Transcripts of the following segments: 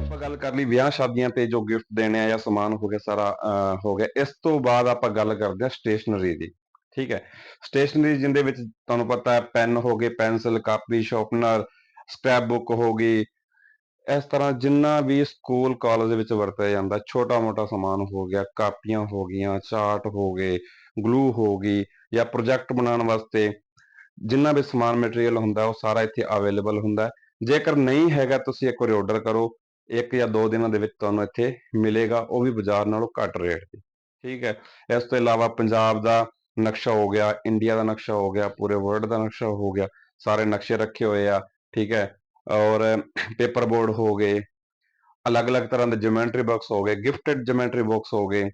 ਆਪਾਂ ਗੱਲ ਕਰ ਲਈ ਵਿਆਹ ਸ਼ਾਦੀਆਂ ਤੇ ਜੋ ਗਿਫਟ ਦੇਣੇ ਆ ਜਾਂ ਸਮਾਨ ਹੋ ਗਿਆ ਸਾਰਾ ਹੋ ਗਿਆ, ਇਸ ਤੋਂ ਬਾਅਦ ਆਪਾਂ ਗੱਲ ਕਰਦੇ ਹਾਂ ਸਟੇਸ਼ਨਰੀ ਦੀ, ਠੀਕ ਹੈ। ਸਟੇਸ਼ਨਰੀ ਜਿੰਦੇ ਵਿੱਚ ਤੁਹਾਨੂੰ ਪਤਾ ਹੈ ਪੈਨ ਹੋ ਗਏ pencil copy sharpener scrap book ਹੋ ਗਈ। ਇਸ ਤਰ੍ਹਾਂ ਜਿੰਨਾ ਵੀ ਸਕੂਲ ਕਾਲਜ ਵਿੱਚ ਵਰਤਿਆ ਜਾਂਦਾ ਛੋਟਾ ਮੋਟਾ ਸਮਾਨ ਹੋ ਗਿਆ, ਕਾਪੀਆਂ ਹੋ ਗਈਆਂ, ਚਾਰਟ ਹੋ ਗਏ ਗਲੂ ਹੋ ਗਈ ਜਾਂ ਪ੍ਰੋਜੈਕਟ ਬਣਾਉਣ ਵਾਸਤੇ ਜਿੰਨਾ ਵੀ ਸਮਾਨ ਮਟੀਰੀਅਲ ਹੁੰਦਾ, ਉਹ ਸਾਰਾ ਇੱਥੇ ਅਵੇਲੇਬਲ ਹੁੰਦਾ। ਜੇਕਰ ਨਹੀਂ ਹੈਗਾ, ਤੁਸੀਂ ਇੱਕ ਵਾਰੀ ਆਰਡਰ ਕਰੋ। ਇੱਕ ਜਾਂ ਦੋ ਦਿਨਾਂ ਦੇ ਵਿੱਚ ਤੁਹਾਨੂੰ ਇੱਥੇ ਮਿਲੇਗਾ। ਉਹ ਵੀ ਬਾਜ਼ਾਰ ਨਾਲੋਂ ਘੱਟ ਰੇਟ ਤੇ। ਠੀਕ ਹੈ। ਇਸ ਤੋਂ ਇਲਾਵਾ ਪੰਜਾਬ ਦਾ ਨਕਸ਼ਾ ਹੋ ਗਿਆ ਇੰਡੀਆ ਦਾ ਨਕਸ਼ਾ ਹੋ ਗਿਆ, ਪੂਰੇ ਵਰਲਡ ਦਾ ਨਕਸ਼ਾ ਹੋ ਗਿਆ। ਸਾਰੇ ਨਕਸ਼ੇ ਰੱਖੇ ਹੋਏ ਆ। ਠੀਕ ਹੈ। ਔਰ ਪੇਪਰ ਬੋਰਡ ਹੋ ਗਏ। ਅਲੱਗ-ਅਲੱਗ ਤਰ੍ਹਾਂ ਦੇ ਜਿਓਮੈਟਰੀ ਬਾਕਸ ਹੋ ਗਏ ਗਿਫਟਡ ਜਿਓਮੈਟਰੀ ਬਾਕਸ ਹੋ ਗਏ।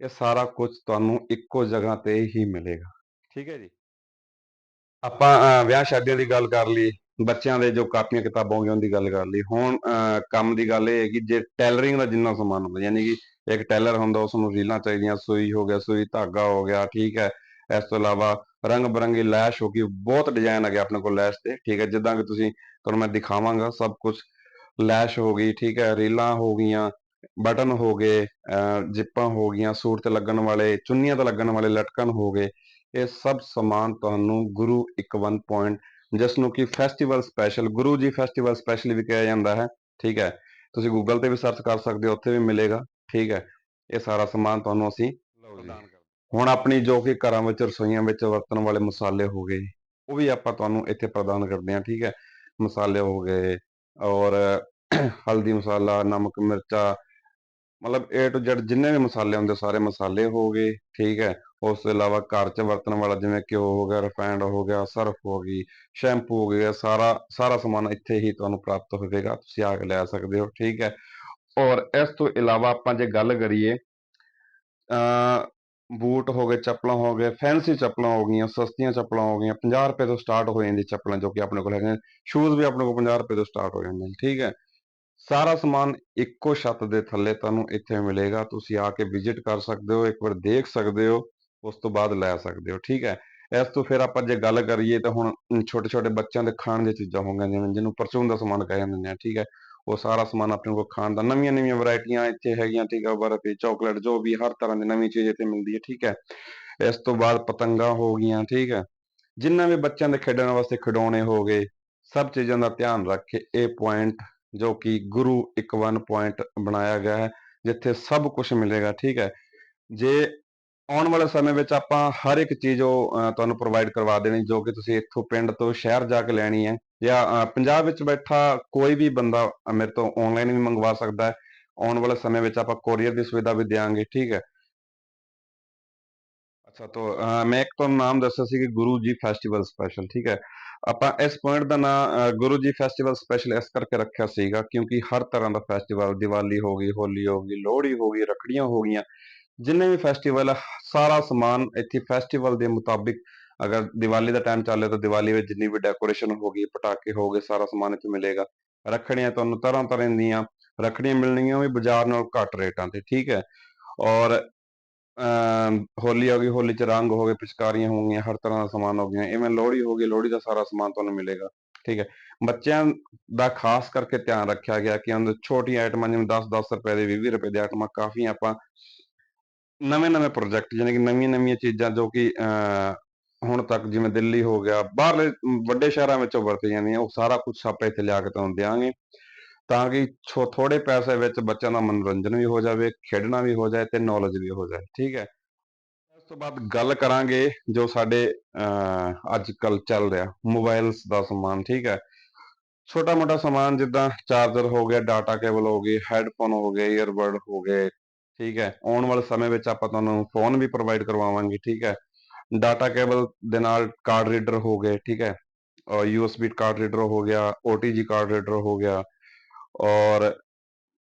ਇਹ ਸਾਰਾ ਕੁਝ ਤੁਹਾਨੂੰ ਇੱਕੋ ਜਗ੍ਹਾ ਤੇ ਹੀ ਮਿਲੇਗਾ। ਠੀਕ ਹੈ ਜੀ। ਆਪਾਂ ਵਿਆਹ ਸ਼ਾਦੀਆਂ ਦੀ ਗੱਲ ਕਰ ਲਈ ਬੱਚਿਆਂ ਦੇ ਜੋ ਕਾਪੀਆਂ ਕਿਤਾਬਾਂ ਹੋ ਗਈਆਂ ਉਹਦੀ ਗੱਲ ਕਰ ਲਈ। ਹੁਣ ਕੰਮ ਦੀ ਗੱਲ ਇਹ ਹੈ ਕਿ ਜੇ ਟੈਲਰਿੰਗ ਦਾ ਜਿੰਨਾ ਸਮਾਨ ਹੁੰਦਾ ਯਾਨੀ ਕਿ ਇੱਕ ਟੈਲਰ ਹੁੰਦਾ ਉਸ ਨੂੰ ਰੀਲਾਂ ਚਾਹੀਦੀਆਂ ਸੂਈ ਹੋ ਗਿਆ ਸੂਈ ਧਾਗਾ ਹੋ ਗਿਆ ਠੀਕ ਹੈ। ਇਸ ਤੋਂ ਇਲਾਵਾ ਰੰਗ ਬਰੰਗੀ ਲੈਸ਼ ਹੋ ਗਈ ਬਹੁਤ ਡਿਜ਼ਾਈਨ ਹੈਗੇ ਆਪਣੇ ਕੋਲ ਲੈਸ਼ ਤੇ ਠੀਕ ਹੈ। ਜਿੱਦਾਂ ਕਿ ਤੁਸੀਂ ਤੁਹਾਨੂੰ ਮੈਂ ਦਿਖਾਵਾਂਗਾ ਸਭ ਕੁਝ ਲੈਸ਼ ਹੋ ਗਈ ਠੀਕ ਹੈ ਰੀਲਾਂ ਹੋ ਗਈਆਂ ਬਟਨ ਹੋ ਗਏ ਜਿੱਪਾਂ ਹੋ ਗਈਆਂ ਸੂਟ ਤੇ ਲੱਗਣ ਵਾਲੇ ਚੁੰਨੀਆਂ ਤੇ ਲੱਗਣ ਵਾਲੇ ਲਟਕਣ ਹੋ ਗਏ ਇਹ ਸਭ ਸਮਾਨ ਤੁਹਾਨੂੰ ਗੁਰੂ 51 ਪੁਆਇੰਟ ਜਿਸ ਨੂੰ ਕਿ festival special Guru ji festival special ਵੀ ਕਿਹਾ ਜਾਂਦਾ ਹੈ ਠੀਕ ਹੈ। ਤੁਸੀਂ ਗੂਗਲ ਤੇ ਵੀ ਸਰਚ ਕਰ ਸਕਦੇ ਹੋ ਉੱਥੇ ਵੀ ਮਿਲੇਗਾ ਠੀਕ ਹੈ। ਇਹ ਸਾਰਾ ਸਮਾਨ ਤੁਹਾਨੂੰ ਅਸੀਂ ਹੁਣ ਆਪਣੀ ਜੋ ਕਿ ਘਰਾਂ ਵਿੱਚ ਰਸੋਈਆਂ ਵਿੱਚ ਵਰਤਣ ਵਾਲੇ ਮਸਾਲੇ ਹੋ ਗਏ ਉਹ ਵੀ ਆਪਾਂ ਤੁਹਾਨੂੰ ਇੱਥੇ ਪ੍ਰਦਾਨ ਕਰਦੇ ਹਾਂ ਠੀਕ ਹੈ। ਮਸਾਲੇ ਹੋ ਗਏ ਔਰ ਹਲਦੀ ਮਸਾਲਾ ਨਮਕ ਮਿਰਚਾ ਮਤਲਬ A to Z ਜਿੰਨੇ ਵੀ ਮਸਾਲੇ ਹੁੰਦੇ ਸਾਰੇ ਮਸਾਲੇ ਹੋ ਗਏ, ਠੀਕ ਹੈ। ਉਸ ਤੋਂ ਇਲਾਵਾ ਘਰ 'ਚ ਵਰਤਣ ਵਾਲਾ ਜਿਵੇਂ ਘਿਓ ਹੋ ਗਿਆ ਰਿਫਾਈਂਡ ਹੋ ਗਿਆ, ਸਰਫ ਹੋ ਗਈ ਸ਼ੈਂਪੂ ਹੋ ਗਿਆ, ਸਾਰਾ ਸਾਰਾ ਸਮਾਨ ਇੱਥੇ ਹੀ ਤੁਹਾਨੂੰ ਪ੍ਰਾਪਤ ਹੋਵੇਗਾ, ਤੁਸੀਂ ਆ ਕੇ ਲੈ ਸਕਦੇ ਹੋ, ਠੀਕ ਹੈ। ਔਰ ਇਸ ਤੋਂ ਇਲਾਵਾ ਆਪਾਂ ਜੇ ਗੱਲ ਕਰੀਏ ਅ ਬੂਟ ਹੋ ਗਏ, ਚੱਪਲਾਂ ਹੋ ਗਏ ਫੈਂਸੀ ਚੱਪਲਾਂ ਹੋ ਗਈਆਂ, ਸਸਤੀਆਂ ਚੱਪਲਾਂ ਹੋ ਗਈਆਂ 50 ਰੁਪਏ ਤੋਂ ਸਟਾਰਟ ਹੋ ਜਾਂਦੀ ਚੱਪਲਾਂ ਜੋ ਕਿ ਆਪਣੇ ਕੋਲ ਹੈਗੇ ਸ਼ੂਜ਼ ਵੀ ਆਪਣੇ ਕੋਲ 50 ਰੁਪਏ ਤੋਂ ਸਟਾਰਟ ਹੋ ਜਾਂਦੇ ਨੇ, ਠੀਕ ਹੈ। ਸਾਰਾ ਸਮਾਨ ਇੱਕੋ ਛੱਤ ਦੇ ਥੱਲੇ ਤੁਹਾਨੂੰ ਇੱਥੇ ਮਿਲੇਗਾ। ਤੁਸੀਂ ਆ ਕੇ ਵਿਜ਼ਿਟ ਕਰ ਸਕਦੇ ਹੋ, ਇੱਕ ਵਾਰ ਦੇਖ ਸਕਦੇ ਹੋ, ਉਸ ਤੋਂ ਬਾਅਦ ਲੈ ਸਕਦੇ ਹੋ, ਠੀਕ ਹੈ? ਇਸ ਤੋਂ ਫਿਰ ਆਪਾਂ ਜੇ ਗੱਲ ਕਰੀਏ ਤਾਂ ਹੁਣ ਛੋਟੇ ਛੋਟੇ ਬੱਚਿਆਂ ਦੇ ਖਾਣ ਦੀਆਂ ਚੀਜ਼ਾਂ ਹੋ ਗਈਆਂ, ਜਿਵੇਂ ਜਿਹਨੂੰ ਪਰਚੂਨ ਦਾ ਸਮਾਨ ਕਹਿ ਜਾਂਦੇ ਨੇ ਠੀਕ ਹੈ? ਉਹ ਸਾਰਾ ਸਮਾਨ ਆਪਣੇ ਕੋਲ ਖਾਣ ਦਾ ਨਵੀਆਂ ਨਵੀਆਂ ਵੈਰਾਈਟੀਆਂ ਇੱਥੇ ਹੈਗੀਆਂ, ਠੀਕ ਹੈ? ਬਰਫੀ ਚਾਕਲੇਟ ਜੋ ਵੀ ਹਰ ਤਰ੍ਹਾਂ ਦੀ ਨਵੀਂ ਚੀਜ਼ ਇੱਥੇ ਮਿਲਦੀ ਹੈ, ਠੀਕ ਹੈ? ਇਸ ਤੋਂ ਬਾਅਦ ਪਤੰਗਾਂ ਹੋ ਗਈਆਂ, ਠੀਕ ਹੈ? ਜਿੰਨਾ ਵੀ ਬੱਚਿਆਂ ਦੇ ਖੇਡਣ ਵਾਸਤੇ ਖਿਡੌਣੇ ਹੋ ਗਏ, ਸਭ ਚੀਜ਼ਾਂ ਦਾ ਧਿਆਨ ਰੱਖ ਕੇ ਇਹ ਪੁਆਇੰਟ ਜੋ ਕਿ ਗੁਰੂ 51 ਪੁਆਇੰਟ ਬਣਾਇਆ ਗਿਆ ਹੈ ਜਿੱਥੇ ਸਭ ਕੁਝ ਮਿਲੇਗਾ ਠੀਕ ਹੈ। ਜੇ ਆਉਣ ਵਾਲੇ ਸਮੇਂ ਵਿੱਚ ਆਪਾਂ ਹਰ ਇੱਕ ਚੀਜ਼ ਉਹ ਤੁਹਾਨੂੰ ਪ੍ਰੋਵਾਈਡ ਕਰਵਾ ਦੇਣੀ ਜੋ ਕਿ ਤੁਸੀਂ ਇੱਥੋਂ ਪਿੰਡ ਤੋਂ ਸ਼ਹਿਰ ਜਾ ਕੇ ਲੈਣੀ ਹੈ ਜਾਂ ਪੰਜਾਬ ਵਿੱਚ ਬੈਠਾ ਕੋਈ ਵੀ ਬੰਦਾ ਮੇਰੇ ਤੋਂ ਆਨਲਾਈਨ ਵੀ ਮੰਗਵਾ ਸਕਦਾ ਹੈ। ਆਉਣ ਵਾਲੇ ਸਮੇਂ ਵਿੱਚ ਆਪਾਂ ਕੋਰੀਅਰ ਦੀ ਸੁਵਿਧਾ ਵੀ ਦੇਵਾਂਗੇ ਠੀਕ ਹੈ। ਅੱਛਾ ਤਾਂ ਅ, ਮੈਂ ਇੱਕ ਤੁਹਾਨੂੰ ਨਾਮ ਦੱਸਿਆ ਸੀ ਕਿ ਗੁਰੂ ਜੀ ਫੈਸਟੀਵਲ ਸਪੈਸ਼ਲ ਠੀਕ ਹੈ। ਆਪਾਂ ਇਸ ਪੁਆਇੰਟ ਦਾ ਨਾਮ ਗੁਰੂ ਜੀ ਫੈਸਟੀਵਲ ਸਪੈਸ਼ਲ ਇਸ ਕਰਕੇ ਰੱਖਿਆ ਸੀਗਾ ਕਿਉਂਕਿ ਹਰ ਤਰ੍ਹਾਂ ਦਾ ਫੈਸਟੀਵਲ ਦੀਵਾਲੀ ਹੋ ਗਈ, ਹੋਲੀ ਹੋ ਗਈ, ਲੋਹੜੀ ਹੋ ਗਈ, ਰੱਖੜੀਆਂ ਹੋ ਗਈਆਂ, ਜਿੰਨੇ ਵੀ ਫੈਸਟੀਵਲ ਸਾਰਾ ਸਮਾਨ ਇੱਥੇ ਫੈਸਟੀਵਲ ਦੇ ਮੁਤਾਬਿਕ ਅਗਰ ਦੀਵਾਲੀ ਦਾ ਟਾਈਮ ਚੱਲੇ ਤਾਂ ਦੀਵਾਲੀ ਵਿੱਚ ਜਿੰਨੀ ਵੀ ਡੈਕੋਰੇਸ਼ਨ ਹੋ ਗਈ, ਪਟਾਕੇ ਹੋ ਗਏ, ਸਾਰਾ ਸਮਾਨ ਇੱਥੇ ਮਿਲੇਗਾ। ਰੱਖੜੀਆਂ ਤੁਹਾਨੂੰ ਤਰ੍ਹਾਂ ਤਰ੍ਹਾਂ ਦੀਆਂ, ਰੱਖੜੀਆਂ ਮਿਲਣਗੀਆਂ ਉਹ ਵੀ ਬਾਜ਼ਾਰ ਨਾਲ ਘੱਟ ਰੇਟਾਂ ਤੇ, ਠੀਕ ਹੈ? ਔਰ ਹੋਲੀ ਹੋ ਗਈ ਹੋਲੀ ਚ ਰੰਗ ਹੋ ਗਏ ਪਿਚਕਾਰੀਆਂ ਹੋ ਗਈਆਂ ਹਰ ਤਰ੍ਹਾਂ ਦਾ ਸਮਾਨ ਹੋ ਗਿਆ। ਇਵੇਂ ਲੋਹੜੀ ਹੋ ਗਈ ਲੋਹੜੀ ਦਾ ਸਾਰਾ ਸਮਾਨ ਤੁਹਾਨੂੰ ਮਿਲੇਗਾ ਠੀਕ ਹੈ। ਬੱਚਿਆਂ ਦਾ ਖਾਸ ਕਰਕੇ ਧਿਆਨ ਰੱਖਿਆ ਗਿਆ ਕਿ ਉਹਨਾਂ ਛੋਟੀਆਂ ਆਈਟਮਾਂ ਜਿਵੇਂ 10-10 ਰੁਪਏ ਦੇ 20 ਰੁਪਏ ਦੇ ਆਈਟਮਾਂ ਕਾਫੀ ਆਪਾਂ ਨਵੇਂ-ਨਵੇਂ ਪ੍ਰੋਜੈਕਟ ਯਾਨੀ ਕਿ ਨਵੀਆਂ-ਨਵੀਆਂ ਚੀਜ਼ਾਂ ਜੋ ਕਿ ਅਹ, ਹੁਣ ਤੱਕ ਜਿਵੇਂ ਦਿੱਲੀ ਹੋ ਗਿਆ ਬਾਹਰਲੇ ਵੱਡੇ ਸ਼ਹਿਰਾਂ ਵਿੱਚੋਂ ਵਰਤੇ ਜਾਂਦੀਆਂ ਉਹ ਸਾਰਾ ਕੁਝ ਆਪਾਂ ਇੱਥੇ ਲਿਆ ਕੇ ਤੁਹਾਨੂੰ ਦਿਆਂਗੇ। ਤਾਂ ਕਿ ਛੋ ਥੋੜੇ ਪੈਸੇ ਵਿੱਚ ਬੱਚਿਆਂ ਦਾ ਮਨੋਰੰਜਨ ਵੀ ਹੋ ਜਾਵੇ, ਖੇਡਣਾ ਵੀ ਹੋ ਜਾਏ ਤੇ ਨੌਲੇਜ ਵੀ ਹੋ ਜਾਏ, ਠੀਕ ਹੈ? ਉਸ ਤੋਂ ਬਾਅਦ ਗੱਲ ਕਰਾਂਗੇ ਜੋ ਸਾਡੇ ਅੱਜ ਕੱਲ ਚੱਲ ਰਿਹਾ ਮੋਬਾਈਲਸ ਦਾ ਸਮਾਨ, ਠੀਕ ਹੈ? ਛੋਟਾ ਮੋਟਾ ਸਮਾਨ ਜਿੱਦਾਂ ਚਾਰਜਰ ਹੋ ਗਿਆ ਡਾਟਾ ਕੇਬਲ ਹੋ ਗਈ ਹੈੱਡਫੋਨ ਹੋ ਗਏ ਈਅਰਬਡ ਹੋ ਗਏ, ਠੀਕ ਹੈ? ਆਉਣ ਵਾਲੇ ਸਮੇਂ ਵਿੱਚ ਆਪਾਂ ਤੁਹਾਨੂੰ ਫੋਨ ਵੀ ਪ੍ਰੋਵਾਈਡ ਕਰਵਾਵਾਂਗੇ, ਠੀਕ ਹੈ? ਡਾਟਾ ਕੇਬਲ ਦੇ ਨਾਲ ਕਾਰਡ ਰੀਡਰ ਹੋ ਗਏ, ਠੀਕ ਹੈ? ਔਰ ਯੂਐਸਬੀ ਕਾਰਡ ਰੀਡਰ ਹੋ ਗਿਆ OTG ਕਾਰਡ ਰੀਡਰ ਹੋ ਗਿਆ ਔਰ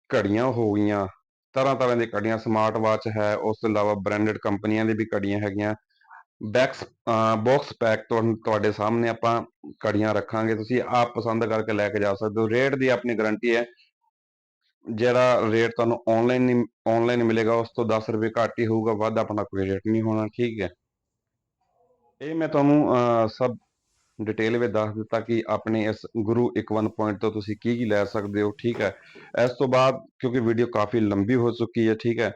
ਘੜੀਆਂ ਹੋ ਗਈਆਂ। ਤਰ੍ਹਾਂ ਤਰ੍ਹਾਂ ਦੀਆਂ ਘੜੀਆਂ। ਸਮਾਰਟ ਵਾਚ ਹੈ। ਉਸ ਤੋਂ ਇਲਾਵਾ ਬ੍ਰਾਂਡਡ ਕੰਪਨੀਆਂ ਦੀ ਵੀ ਘੜੀਆਂ ਹੈਗੀਆਂ। ਬੈਕਸ ਬਾਕਸ ਪੈਕ ਤੁਹਾਡੇ ਸਾਹਮਣੇ ਆਪਾਂ ਘੜੀਆਂ ਰੱਖਾਂਗੇ। ਤੁਸੀਂ ਆਪ ਪਸੰਦ ਕਰਕੇ ਲੈ ਕੇ ਜਾ ਸਕਦੇ ਹੋ। ਰੇਟ ਦੀ ਆਪਣੀ ਗਾਰੰਟੀ ਹੈ। ਜਿਹੜਾ ਰੇਟ ਤੁਹਾਨੂੰ ਆਨਲਾਈਨ ਆਨਲਾਈਨ ਮਿਲੇਗਾ ਉਸ ਤੋਂ 10 ਰੁਪਏ ਘੱਟ ਹੀ ਹੋਊਗਾ। ਵੱਧ ਆਪਣਾ ਕੋਈ ਰੇਟ ਨਹੀਂ ਹੋਣਾ। ਠੀਕ ਹੈ। ਇਹ ਮੈਂ ਤੁਹਾਨੂੰ ਅ, ਸਭ ਡਿਟੇਲ ਵਿੱਚ ਦੱਸ ਦਿੱਤਾ ਕਿ ਆਪਣੇ ਇਸ ਗੁਰੂ 51 ਪੁਆਇੰਟ ਤੋਂ ਤੁਸੀਂ ਕੀ ਕੀ ਲੈ ਸਕਦੇ ਹੋ, ਠੀਕ ਹੈ? ਇਸ ਤੋਂ ਬਾਅਦ ਕਿਉਂਕਿ ਵੀਡੀਓ ਕਾਫੀ ਲੰਬੀ ਹੋ ਚੁੱਕੀ ਹੈ, ਠੀਕ ਹੈ?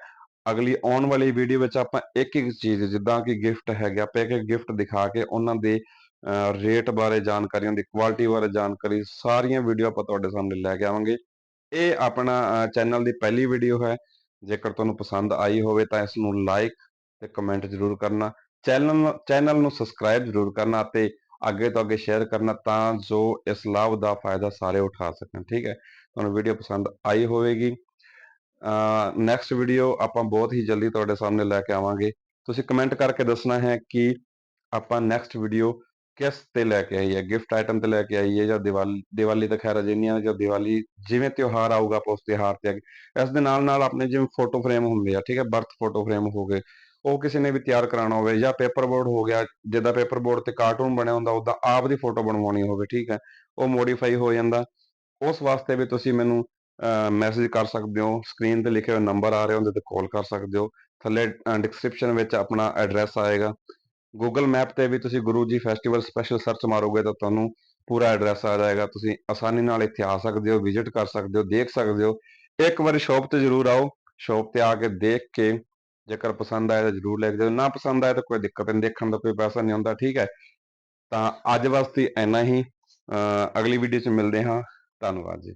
ਅਗਲੀ ਆਉਣ ਵਾਲੀ ਵੀਡੀਓ ਵਿੱਚ ਆਪਾਂ ਇੱਕ ਇੱਕ ਚੀਜ਼, ਜਿੱਦਾਂ ਕਿ ਗਿਫਟ ਹੈਗਾ, ਆਪਾਂ ਇੱਕ ਇੱਕ ਗਿਫਟ ਦਿਖਾ ਕੇ ਉਹਨਾਂ ਦੇ ਰੇਟ ਬਾਰੇ ਜਾਣਕਾਰੀ ਉਹਨਾਂ ਦੀ ਕੁਆਲਿਟੀ ਬਾਰੇ ਜਾਣਕਾਰੀ, ਸਾਰੀਆਂ ਵੀਡੀਓ ਆਪਾਂ ਤੁਹਾਡੇ ਸਾਹਮਣੇ ਲੈ ਕੇ ਆਵਾਂਗੇ। ਇਹ ਆਪਣਾ ਚੈਨਲ ਦੀ ਪਹਿਲੀ ਵੀਡੀਓ ਹੈ। ਜੇਕਰ ਤੁਹਾਨੂੰ ਪਸੰਦ ਆਈ ਹੋਵੇ ਤਾਂ ਇਸ ਨੂੰ ਲਾਈਕ ਤੇ ਕਮੈਂਟ ਜ਼ਰੂਰ ਕਰਨਾ। ਚੈਨਲ ਚੈਨਲ ਨੂੰ ਸਬਸਕ੍ਰਾਈਬ ਜ਼ਰੂਰ ਕਰਨਾ ਅਤੇ ਅੱਗੇ ਤੋਂ ਅੱਗੇ ਸ਼ੇਅਰ ਕਰਨਾ ਤਾਂ ਜੋ ਇਸ ਲਾਭ ਦਾ ਫਾਇਦਾ ਸਾਰੇ ਉਠਾ ਸਕਣ, ਠੀਕ ਹੈ? ਤੁਹਾਨੂੰ ਵੀਡੀਓ ਪਸੰਦ ਆਈ ਹੋਵੇਗੀ। ਨੈਕਸਟ ਵੀਡੀਓ ਆਪਾਂ ਬਹੁਤ ਹੀ ਜਲਦੀ ਤੁਹਾਡੇ ਸਾਹਮਣੇ ਲੈ ਕੇ ਆਵਾਂਗੇ। ਤੁਸੀਂ ਕਮੈਂਟ ਕਰਕੇ ਦੱਸਣਾ ਹੈ ਕਿ ਆਪਾਂ ਨੈਕਸਟ ਵੀਡੀਓ ਕਿਸ ਤੇ ਲੈ ਕੇ ਆਈਏ? ਗਿਫਟ ਆਈਟਮ ਤੇ ਲੈ ਕੇ ਆਈਏ ਜਾਂ ਦੀਵਾਲੀ ਦੀਵਾਲੀ ਤਾਂ ਖੈਰ ਅਜੇ ਨਹੀਂ ਜਾਂ ਦੀਵਾਲੀ ਜਿਵੇਂ ਤਿਉਹਾਰ ਆਊਗਾ ਆਪਾਂ ਉਸ ਤਿਉਹਾਰ ਤੇ ਇਸ ਦੇ ਨਾਲ ਨਾਲ ਆਪਣੇ ਜਿਵੇਂ ਫੋਟੋ ਫਰੇਮ ਹੁੰਦੇ ਆ, ਠੀਕ ਹੈ? ਬਰਥ ਫੋਟੋ ਫਰੇਮ ਹੋ ਗਏ। ਉਹ ਕਿਸੇ ਨੇ ਵੀ ਤਿਆਰ ਕਰਾਉਣਾ ਹੋਵੇ ਜਾਂ ਪੇਪਰ ਬੋਰਡ ਹੋ ਗਿਆ, ਜਿੱਦਾਂ ਪੇਪਰ ਬੋਰਡ ਤੇ ਕਾਰਟੂਨ ਬਣਿਆ ਹੁੰਦਾ ਉਦਾਂ ਆਪ ਦੀ ਫੋਟੋ ਬਣਵਾਉਣੀ ਹੋਵੇ, ਠੀਕ ਹੈ। ਉਹ ਮੋਡੀਫਾਈ ਹੋ ਜਾਂਦਾ। ਉਸ ਵਾਸਤੇ ਵੀ ਤੁਸੀਂ ਮੈਨੂੰ ਮੈਸੇਜ ਕਰ ਸਕਦੇ ਹੋ ਸਕਰੀਨ ਤੇ ਲਿਖੇ ਹੋਏ ਨੰਬਰ ਆ ਰਹੇ ਉਹਦੇ ਤੇ ਕਾਲ ਕਰ ਸਕਦੇ ਹੋ। ਥੱਲੇ ਡਿਸਕ੍ਰਿਪਸ਼ਨ ਵਿੱਚ ਆਪਣਾ ਐਡਰੈਸ ਆਏਗਾ। ਗੂਗਲ ਮੈਪ ਤੇ ਵੀ ਤੁਸੀਂ Guru ji festival special search ਮਾਰੋਗੇ ਤਾਂ ਤੁਹਾਨੂੰ ਪੂਰਾ ਐਡਰੈਸ ਆ ਜਾਏਗਾ। ਤੁਸੀਂ ਆਸਾਨੀ ਨਾਲ ਇੱਥੇ ਆ ਸਕਦੇ ਹੋ ਵਿਜ਼ਿਟ ਕਰ ਸਕਦੇ ਹੋ, ਦੇਖ ਸਕਦੇ ਹੋ। ਇੱਕ ਵਾਰੀ ਸ਼ਾਪ ਤੇ ਜ਼ਰੂਰ ਆਓ। ਸ਼ਾਪ ਤੇ ਆ ਕੇ ਦੇਖ ਕੇ ਜੇਕਰ ਪਸੰਦ ਆਇਆ ਤਾਂ ਜ਼ਰੂਰ ਲੈ ਕੇ ਨਾ ਪਸੰਦ ਆਇਆ ਤਾਂ ਕੋਈ ਦਿੱਕਤ ਨਹੀਂ, ਦੇਖਣ ਦਾ ਕੋਈ ਪੈਸਾ ਨਹੀਂ ਹੁੰਦਾ, ਠੀਕ ਹੈ। ਤਾਂ ਅੱਜ ਵਾਸਤੇ ਇੰਨਾ ਹੀ, ਅਹ ਅਗਲੀ ਵੀਡੀਓ 'ਚ ਮਿਲਦੇ ਹਾਂ, ਧੰਨਵਾਦ ਜੀ।